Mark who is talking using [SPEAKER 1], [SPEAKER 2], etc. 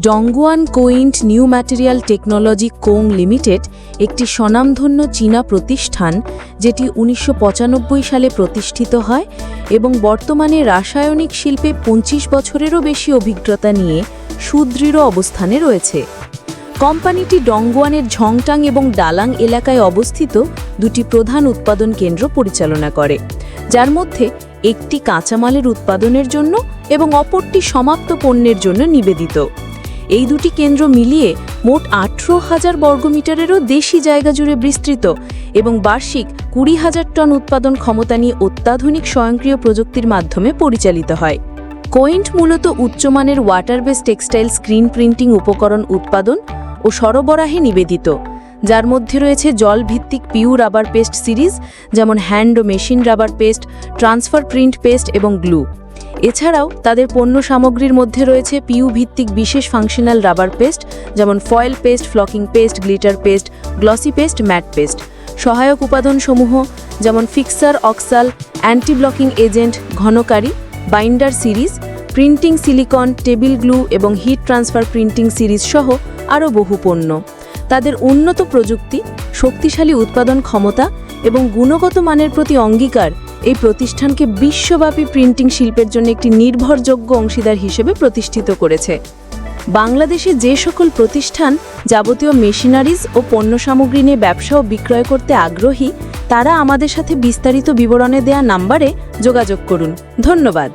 [SPEAKER 1] Dongguan Coint new material technology co limited একটি স্বনামধন্য চীনা প্রতিষ্ঠান যেটি উনিশশো পঁচানব্বই সালে প্রতিষ্ঠিত হয় এবং বর্তমানে রাসায়নিক শিল্পে পঁচিশ বছরেরও বেশি অভিজ্ঞতা নিয়ে সুদৃঢ় অবস্থানে রয়েছে। কোম্পানিটি ডংগুয়ানের ঝংটাং এবং ডালাং এলাকায় অবস্থিত দুটি প্রধান উৎপাদন কেন্দ্র পরিচালনা করে, যার মধ্যে একটি কাঁচামালের উৎপাদনের জন্য এবং অপরটি সমাপ্ত পণ্যের জন্য নিবেদিত। এই দুটি কেন্দ্র মিলিয়ে মোট আঠেরো হাজার বর্গমিটারেরও দেশি জায়গা জুড়ে বিস্তৃত এবং বার্ষিক কুড়ি হাজার টন উৎপাদন ক্ষমতা নিয়ে অত্যাধুনিক স্বয়ংক্রিয় প্রযুক্তির মাধ্যমে পরিচালিত হয়। কোয়েন্ট মূলত উচ্চমানের water base textile screen printing উপকরণ উৎপাদন ও সরবরাহে নিবেদিত। যার মধ্যে রয়েছে জলভিত্তিক পিউ রাবার পেস্ট সিরিজ যেমন হ্যান্ড ও machine rubber paste transfer print paste এবং গ্লু এছাড়াও তাদের পণ্য সামগ্রীর মধ্যে রয়েছে পিউ ভিত্তিক বিশেষ ফাংশনাল রাবার পেস্ট যেমন foil paste flocking paste glitter paste glossy paste matte paste সহায়ক উপাদানসমূহ যেমন ফিক্সার অক্সাল anti blocking agent ঘনকারী binder series printing silicone table glue এবং হিট ট্রান্সফার প্রিন্টিং সিরিজ সহ আরও বহু পণ্য। তাদের উন্নত প্রযুক্তি, শক্তিশালী উৎপাদন ক্ষমতা এবং গুণগত মানের প্রতি অঙ্গীকার এই প্রতিষ্ঠানকে বিশ্বব্যাপী প্রিন্টিং শিল্পের জন্য একটি নির্ভরযোগ্য অংশীদার হিসেবে প্রতিষ্ঠিত করেছে। বাংলাদেশে যে সকল প্রতিষ্ঠান যাবতীয় মেশিনারিজ ও পণ্য সামগ্রী নিয়ে ব্যবসা ও বিক্রয় করতে আগ্রহী, তারা আমাদের সাথে বিস্তারিত বিবরণে দেয়া নাম্বারে যোগাযোগ করুন। ধন্যবাদ।